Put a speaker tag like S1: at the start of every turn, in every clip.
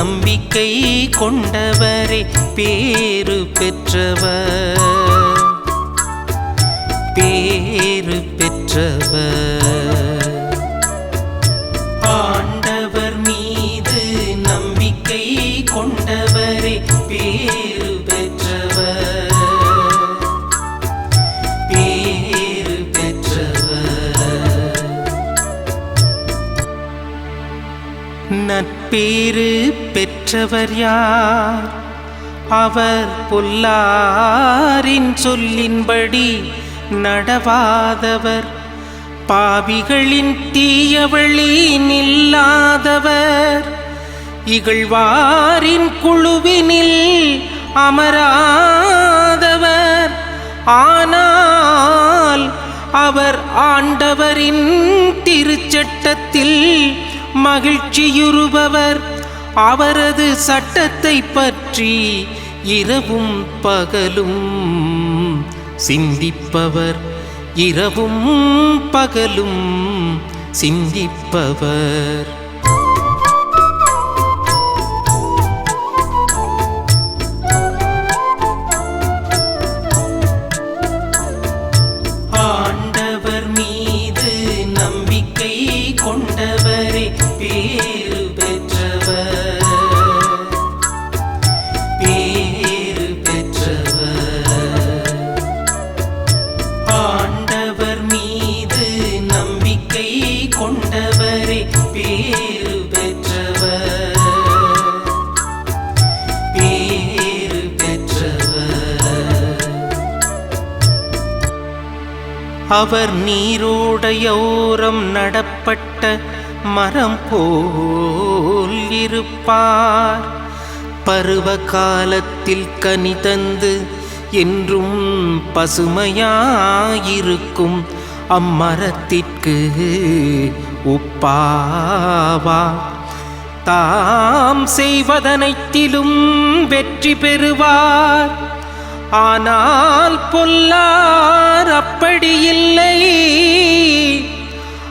S1: நம்பிக்கை கொண்டவரே பேரு பெற்றவர். பேரு பெற்றவர். ஆண்டவர் மீது நம்பிக்கை கொண்டவரே பேரு பெற்றவர். நட்பேறு பெற்றவர் யார்? அவர் பொல்லாரின் சொல்லின்படி நடவாதவர். பாவிகளின் தீயவழி நில்லாதவர் இகழ்வாரின் குழுவினில் அமராதவர். ஆனால் அவர் ஆண்டவரின் திருச்சட்டத்தில் மகிழ்ச்சியுறுபவர். அவரது சட்டத்தை பற்றி இரவும் பகலும் சிந்திப்பவர். இரவும் பகலும் சிந்திப்பவர். அவர் நீரோடையோரம் நடப்பட்ட மரம் போல் இருப்பார். பருவ காலத்தில் கனி தந்து என்றும் பசுமையாயிருக்கும் அம்மரத்திற்கு உப்பாவா. தாம் செய்வதனைத்திலும் வெற்றி பெறுவார். ஆனால் பொல்லார் அப்படியில்லை.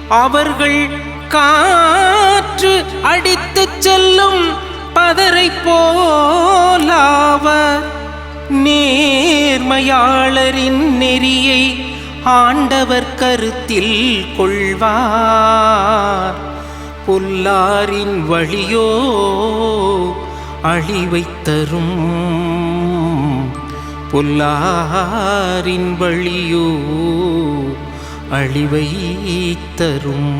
S1: அவர்கள் காற்று அடித்துச் செல்லும் பதரை போலாவர். நேர்மையாளரின் நெறியை ஆண்டவர் கருத்தில் கொள்வார். பொல்லாரின் வழியோ அழிவைத் தரும். பொல்லாரின் வழியோ அழிவை தரும்.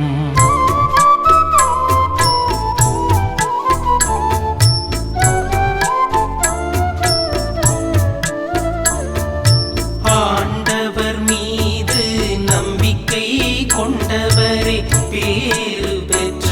S1: ஆண்டவர் மீது நம்பிக்கை கொண்டவரே பேரு பெற்ற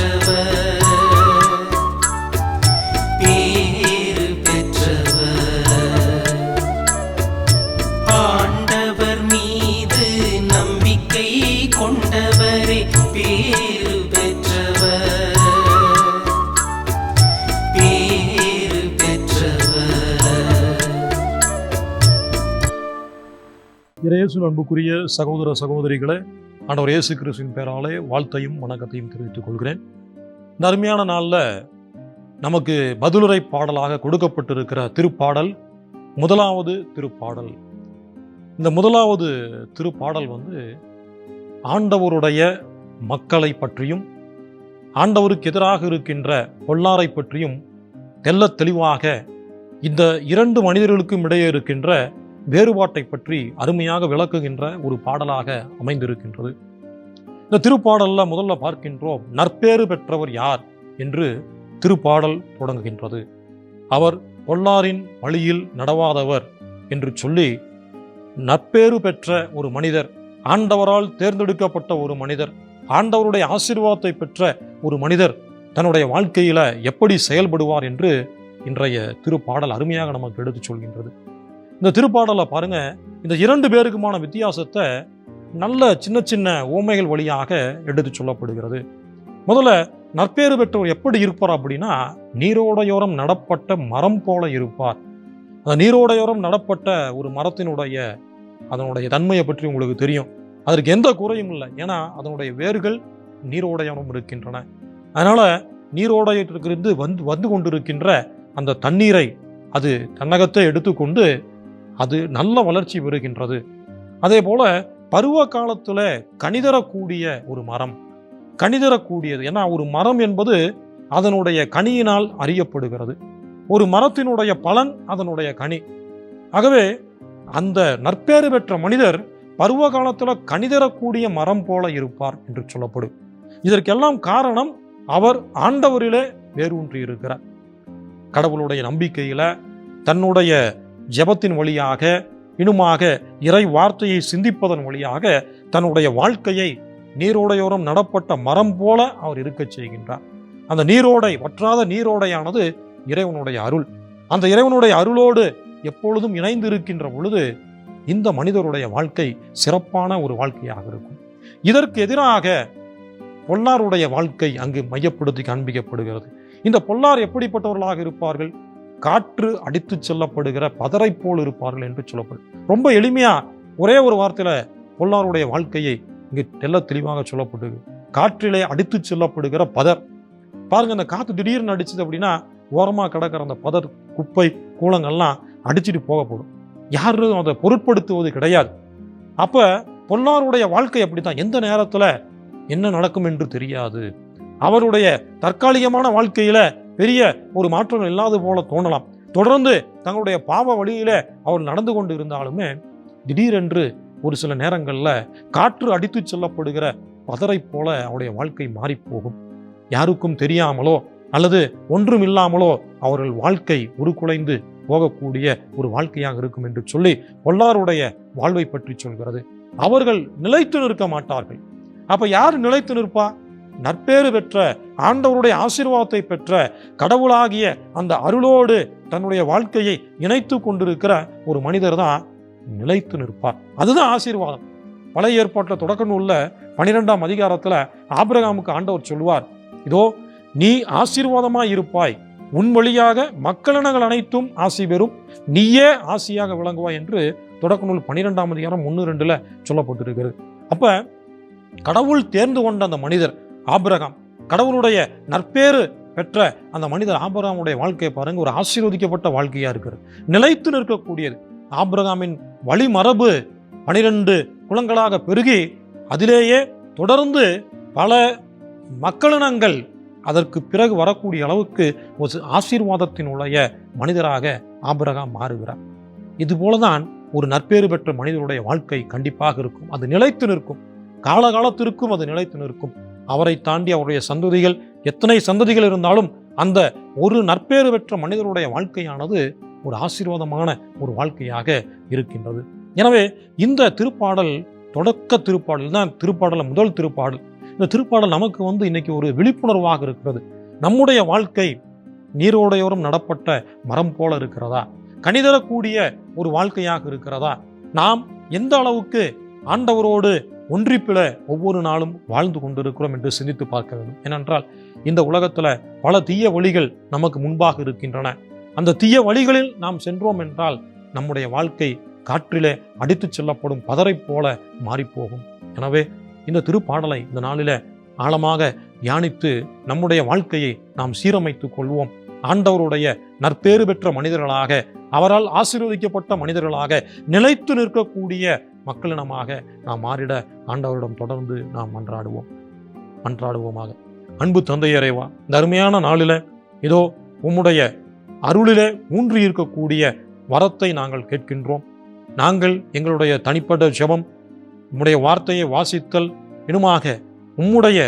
S2: இயேசு அன்புக்குரிய சகோதர சகோதரிகளை ஆண்டவர் இயேசு கிறிஸ்துவின் பேராலே வாழ்த்தையும் வணக்கத்தையும் தெரிவித்துக் கொள்கிறேன். இந்த அருமையான நாளில் நமக்கு பதிலுரை பாடலாக கொடுக்கப்பட்டிருக்கிற திருப்பாடல் முதலாவது திருப்பாடல். இந்த முதலாவது திருப்பாடல் வந்து ஆண்டவருடைய மக்களை பற்றியும் ஆண்டவருக்கு எதிராக இருக்கின்ற பொல்லாரை பற்றியும் தெல்ல தெளிவாக இந்த இரண்டு மனிதர்களுக்கும் இடையே இருக்கின்ற வேறுபாட்டை பற்றி அருமையாக விளக்குகின்ற ஒரு பாடலாக அமைந்திருக்கின்றது. இந்த திருப்பாடலில் முதல்ல பார்க்கின்றோம் நற்பேறு பெற்றவர் யார் என்று திருப்பாடல் தொடங்குகின்றது. அவர் பொல்லாரின் வழியில் நடவாதவர் என்று சொல்லி நற்பேறு பெற்ற ஒரு மனிதர் ஆண்டவரால் தேர்ந்தெடுக்கப்பட்ட ஒரு மனிதர் ஆண்டவருடைய ஆசீர்வாதத்தை பெற்ற ஒரு மனிதர் தன்னுடைய வாழ்க்கையில எப்படி செயல்படுவார் என்று இன்றைய திருப்பாடல் அருமையாக நமக்கு எடுத்துச் சொல்கின்றது. இந்த திருப்பாடலை பாருங்க. இந்த இரண்டு பேருக்குமான வித்தியாசத்தை நல்ல சின்ன சின்ன ஓமைகள் வழியாக எடுத்து சொல்லப்படுகிறது. முதல்ல நற்பேறு பெற்றவர் எப்படி இருப்பார் அப்படின்னா நீரோடையோரம் நடப்பட்ட மரம் போல இருப்பார். அந்த நீரோடையோரம் நடப்பட்ட ஒரு மரத்தினுடைய அதனுடைய தன்மையை பற்றி உங்களுக்கு தெரியும். அதற்கு எந்த குறையும் இல்லை. ஏன்னா அதனுடைய வேர்கள் நீரோடையோரம் இருக்கின்றன. அதனால் நீரோடையிலிருந்து வந்து வந்து கொண்டிருக்கின்ற அந்த தண்ணீரை அது தன்னகத்தை எடுத்துக்கொண்டு அது நல்ல வளர்ச்சி பெறுகின்றது. அதே போல பருவ காலத்தில் கணிதரக்கூடிய ஒரு மரம். கணிதரக்கூடியது ஏன்னா ஒரு மரம் என்பது அதனுடைய கனியினால் அறியப்படுகிறது. ஒரு மரத்தினுடைய பலன் அதனுடைய கனி. ஆகவே அந்த நற்பேறு பெற்ற மனிதர் பருவ காலத்தில் கணிதரக்கூடிய மரம் போல இருப்பார் என்று சொல்லப்படும். இதற்கெல்லாம் காரணம் அவர் ஆண்டவரிலே வேரூன்றி இருக்கிறார் கடவுளுடைய நம்பிக்கையில் தன்னுடைய ஜெபத்தின் வழியாக இனுமாக இறை வார்த்தையை சிந்திப்பதன் வழியாக தன்னுடைய வாழ்க்கையை நீரோடையோரம் நடப்பட்ட மரம் போல அவர் இருக்கச் செய்கின்றார். அந்த நீரோடை வற்றாத நீரோடையானது இறைவனுடைய அருள். அந்த இறைவனுடைய அருளோடு எப்பொழுதும் இணைந்து இருக்கின்ற பொழுது இந்த மனிதருடைய வாழ்க்கை சிறப்பான ஒரு வாழ்க்கையாக இருக்கும். இதற்கு எதிராக பொல்லாருடைய வாழ்க்கை அங்கு மையப்படுத்தி காண்பிக்கப்படுகிறது. இந்த பொல்லார் எப்படிப்பட்டவர்களாக இருப்பார்கள்? காற்று அடித்து செல்லப்படுகிற பதரை போல் இருப்பார்கள் என்று சொல்லப்படும். ரொம்ப எளிமையாக ஒரே ஒரு வார்த்தையில் பொல்லாருடைய வாழ்க்கையை இங்கு தெல்ல தெளிவாக சொல்லப்படுது காற்றிலே அடித்துச் செல்லப்படுகிற பதர். பாருங்க அந்த காற்று திடீர்னு அடிச்சது அப்படின்னா ஓரமாக கிடக்கிற அந்த பதர் குப்பை கூலங்கள்லாம் அடிச்சிட்டு போகப்படும் யாரும் அதை பொருட்படுத்துவது கிடையாது. அப்போ பொல்லாருடைய வாழ்க்கை அப்படித்தான். எந்த நேரத்தில் என்ன நடக்கும் என்று தெரியாது. அவருடைய தற்காலிகமான வாழ்க்கையில் பெரிய ஒரு மாற்றம் இல்லாது போல தோணலாம். தொடர்ந்து தங்களுடைய பாவ வழியில அவர் நடந்து கொண்டு இருந்தாலுமே திடீரென்று ஒரு சில நேரங்களில் காற்று அடித்து செல்லப்படுகிற பதரை போல அவருடைய வாழ்க்கை மாறிப் போகும் யாருக்கும் தெரியாமலோ அல்லது ஒன்றும் இல்லாமலோ அவர்கள் வாழ்க்கை உருக்குலைந்து போகக்கூடிய ஒரு வாழ்க்கையாக இருக்கும் என்று சொல்லி பொல்லாருடைய வாழ்வை பற்றி சொல்கிறது. அவர்கள் நிலைத்து நிற்க மாட்டார்கள். அப்ப யார் நிலைத்து நிற்பா? நற்பேறு பெற்ற ஆண்டவருடைய ஆசீர்வாதத்தை பெற்ற கடவுளாகிய அந்த அருளோடு தன்னுடைய வாழ்க்கையை இணைத்து கொண்டிருக்கிற ஒரு மனிதர் தான் நிலைத்து நிற்பார். அதுதான் ஆசீர்வாதம். பழைய ஏற்பாட்டில் தொடக்க நூலில் பனிரெண்டாம் அதிகாரத்தில் ஆபிரகாமுக்கு ஆண்டவர் சொல்லுவார் இதோ நீ ஆசீர்வாதமாய் இருப்பாய். உன் வழியாக மக்களினங்கள் அனைத்தும் ஆசி பெறும். நீயே ஆசியாக விளங்குவாய் என்று தொடக்க நூல் பனிரெண்டாம் அதிகாரம் ஒன்று ரெண்டில் சொல்லப்பட்டிருக்கிறது. அப்போ கடவுள் தேர்ந்து கொண்ட அந்த மனிதர் ஆபிரகாம். கடவுளுடைய நற்பேறு பெற்ற அந்த மனிதர் ஆபிரகாமுடைய வாழ்க்கையை பாருங்கள் ஒரு ஆசீர்வதிக்கப்பட்ட வாழ்க்கையாக இருக்கிறது நிலைத்து நிற்கக்கூடியது. ஆபிரகாமின் வழிமரபு பனிரெண்டு குளங்களாக பெருகி அதிலேயே தொடர்ந்து பல மக்களினங்கள் அதற்கு பிறகு வரக்கூடிய அளவுக்கு ஒரு ஆசீர்வாதத்தினுடைய மனிதராக ஆபிரகாம் மாறுகிறார். இதுபோல தான் ஒரு நற்பேறு பெற்ற மனிதருடைய வாழ்க்கை கண்டிப்பாக இருக்கும். அது நிலைத்து நிற்கும். காலகாலத்திற்கும் அது நிலைத்து நிற்கும். அவரை தாண்டி அவருடைய சந்ததிகள் எத்தனை சந்ததிகள் இருந்தாலும் அந்த ஒரு நற்பேறு பெற்ற மனிதருடைய வாழ்க்கையானது ஒரு ஆசீர்வாதமான ஒரு வாழ்க்கையாக இருக்கின்றது. எனவே இந்த திருப்பாடல் தொடக்க திருப்பாடல் தான் திருப்பாடல முதல் திருப்பாடல். இந்த திருப்பாடல் நமக்கு வந்து இன்னைக்கு ஒரு விழிப்புணர்வாக இருக்கிறது. நம்முடைய வாழ்க்கை நீரோடையோரம் நடப்பட்ட மரம் போல இருக்கிறதா? கணிதரக்கூடிய ஒரு வாழ்க்கையாக இருக்கிறதா? நாம் எந்த அளவுக்கு ஆண்டவரோடு ஒன்றிப்பில ஒவ்வொரு நாளும் வாழ்ந்து கொண்டிருக்கிறோம் என்று சிந்தித்து பார்க்க வேண்டும். ஏனென்றால் இந்த உலகத்தில் பல தீய வழிகள் நமக்கு முன்பாக இருக்கின்றன. அந்த தீய வழிகளில் நாம் சென்றோம் என்றால் நம்முடைய வாழ்க்கை காற்றிலே அடித்துச் செல்லப்படும் பதரை போல மாறிப்போகும். எனவே இந்த திருப்பாடலை இந்த நாளில ஆழமாக தியானித்து நம்முடைய வாழ்க்கையை நாம் சீரமைத்துக் கொள்வோம். ஆண்டவருடைய நற்பேறு பெற்ற மனிதர்களாக அவரால் ஆசீர்வதிக்கப்பட்ட மனிதர்களாக நிலைத்து நிற்கக்கூடிய மக்களினமாக நாம் மாறிட ஆண்டவரிடம் தொடர்ந்து நாம் மன்றாடுவோம் மன்றாடுவோமாக அன்பு தந்தையறைவா இந்த அருமையான நாளில் இதோ உம்முடைய அருளிலே ஊன்றி இருக்கக்கூடிய வரத்தை நாங்கள் கேட்கின்றோம். நாங்கள் எங்களுடைய தனிப்பட்ட ஜபம் உம்முடைய வார்த்தையை வாசித்தல் இனுமாக உம்முடைய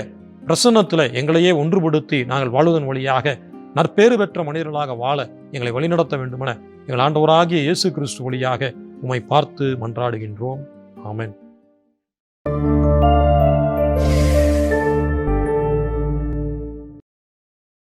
S2: பிரசன்னத்தில் எங்களையே ஒன்றுபடுத்தி நாங்கள் வாழ்வதன் வழியாக நற்பேறு பெற்ற மனிதர்களாக வாழ எங்களை வழிநடத்த வேண்டுமென எங்கள் ஆண்டவராகிய இயேசு கிறிஸ்து வழியாக உம்மை பார்த்து மன்றாடுகின்றோம். ஆமென்.